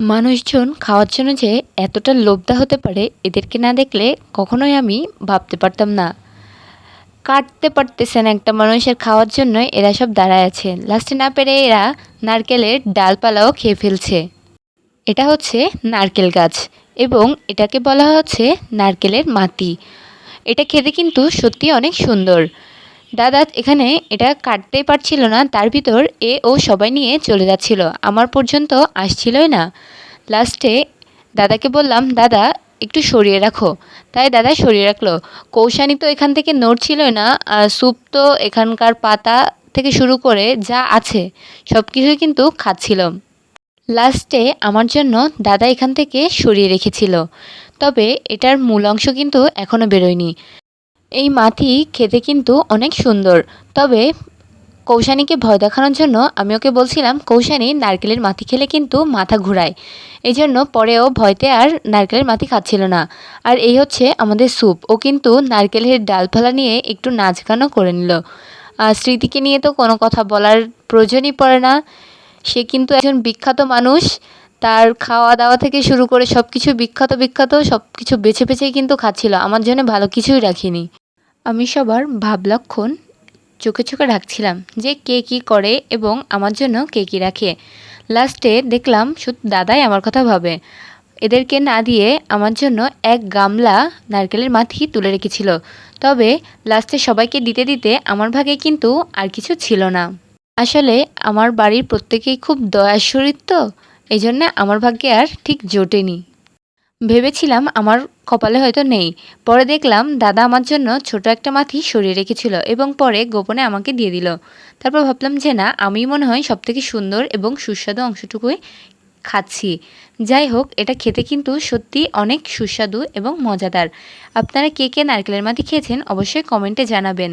মানুষজন খাওয়ার জন্য যে এতটা লোভদা হতে পারে, এদেরকে না দেখলে কখনোই আমি ভাবতে পারতাম না। কাটতে পারতেছেন একটা মানুষের খাওয়ার জন্য এরা সব দাঁড়ায় আছে লাস্টে না পেরে এরা নারকেলের ডালপালাও খেয়ে ফেলছে। এটা হচ্ছে নারকেল গাছ এবং এটাকে বলা হচ্ছে নারকেলের মাটি। এটা খেতে কিন্তু সত্যি অনেক সুন্দর। দাদা, এখানে এটা কাটতেই পারছিল না, তার ভিতর এ ও সবাই নিয়ে চলে যাচ্ছিল। আমার পর্যন্ত আসছিলই না। লাস্টে দাদাকে বললাম, দাদা, একটু সরিয়ে রাখো। তাই দাদা সরিয়ে রাখল। কৌশানি তো এখান থেকে নড়ছিলই না, আর স্যুপ তো এখানকার পাতা থেকে শুরু করে যা আছে সব কিছুই কিন্তু খাচ্ছিল। লাস্টে আমার জন্য দাদা এখান থেকে সরিয়ে রেখেছিল। তবে এটার মূল অংশ কিন্তু এখনও বেরোয়নি। এই মাটি খেতে কিন্তু অনেক সুন্দর। তবে কৌশানীকে ভয় দেখানোর জন্য আমি ওকে বলছিলাম, কৌশানী, নারকেলের মাটি খেলে কিন্তু মাথা ঘুরায়। এই জন্য পরেও ভয়তে আর নারকেলের মাটি খাচ্ছিল না। আর এই হচ্ছে আমাদের স্যুপ। ও কিন্তু নারকেলের ডাল ডালফালা নিয়ে একটু নাচ গানও করে নিল। আর স্মৃতিকে নিয়ে তো কোনো কথা বলার প্রয়োজনই পড়ে না। সে কিন্তু একজন বিখ্যাত মানুষ। তার খাওয়া দাওয়া থেকে শুরু করে সব কিছু বিখ্যাত বিখ্যাত সব কিছু বেছে বেছেই কিন্তু খাচ্ছিল। আমার জন্য ভালো কিছুই রাখিনি। আমি সবার ভাবলক্ষণ চোখে চোখে রাখছিলাম যে কে কী করে এবং আমার জন্য কে কী রাখে। লাস্টে দেখলাম শুধু দাদাই আমার কথা ভাবে। এদেরকে না দিয়ে আমার জন্য এক গামলা নারকেলের মাথি তুলে রেখেছিল। তবে লাস্টে সবাইকে দিতে দিতে আমার ভাগে কিন্তু আর কিছু ছিল না। আসলে আমার বাড়ির প্রত্যেকেই খুব দয়ার শরীর তো এই জন্য আমার ভাগ্যে আর ঠিক জোটেনি। ভেবেছিলাম আমার কপালে হয়তো নেই। পরে দেখলাম দাদা আমার জন্য ছোট একটা মাথি সরিয়ে রেখেছিল এবং পরে গোপনে আমাকে দিয়ে দিল। তারপর ভাবলাম যে না আমি মনে হয় সবথেকে সুন্দর এবং সুস্বাদু অংশটুকুই খাচ্ছি। যাই হোক, এটা খেতে কিন্তু সত্যি অনেক সুস্বাদু এবং মজাদার। আপনারা কে কে নারকেলের মাটি খেয়েছেন অবশ্যই কমেন্টে জানাবেন।